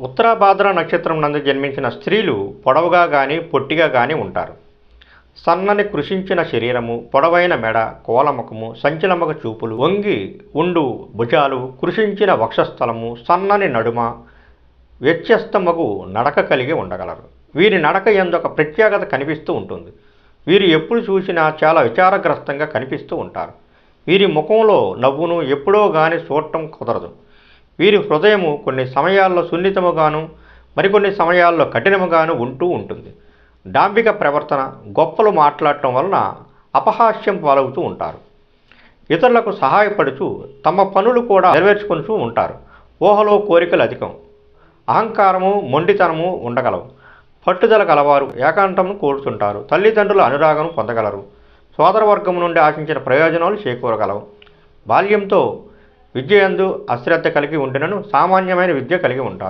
ఉత్తరాభాద్ర నక్షత్రం నందు జన్మించిన స్త్రీలు పొడవుగా కానీ పొట్టిగా కానీ ఉంటారు. సన్నని కృషించిన శరీరము పొడవైన మెడ కోలముఖము సంచలమగ చూపులు వంగి ఉండు భుజాలు కృషించిన వక్షస్థలము సన్నని నడుమ వ్యత్యస్తమగు నడక కలిగి ఉండగలరు. వీరి నడక ఎందొక ప్రత్యేకత కనిపిస్తూ ఉంటుంది. వీరు ఎప్పుడు చూసినా చాలా విచారగ్రస్తంగా కనిపిస్తూ ఉంటారు. వీరి ముఖంలో నవ్వును ఎప్పుడో కానీ చూడటం కుదరదు. వీరి హృదయము కొన్ని సమయాల్లో సున్నితముగాను మరికొన్ని సమయాల్లో కఠినముగాను ఉంటూ ఉంటుంది. డాంబిక ప్రవర్తన గొప్పలు మాట్లాడటం వలన అపహాస్యం పాలవుతూ ఉంటారు. ఇతరులకు సహాయపడుతూ తమ పనులు కూడా నెరవేర్చుకుంటూ ఉంటారు. ఊహలో కోరికలు అధికం. అహంకారము మొండితనము ఉండగలవు. పట్టుదల కలవారు ఏకాంతము కోరుతుంటారు. తల్లిదండ్రుల అనురాగం పొందగలరు. సోదరవర్గం నుండి ఆశించిన ప్రయోజనాలు చేకూరగలవు. బాల్యంతో విద్య ఎందు అశ్రద్ధ కలిగి ఉండినను సామాన్యమైన విద్య కలిగి ఉంటారు.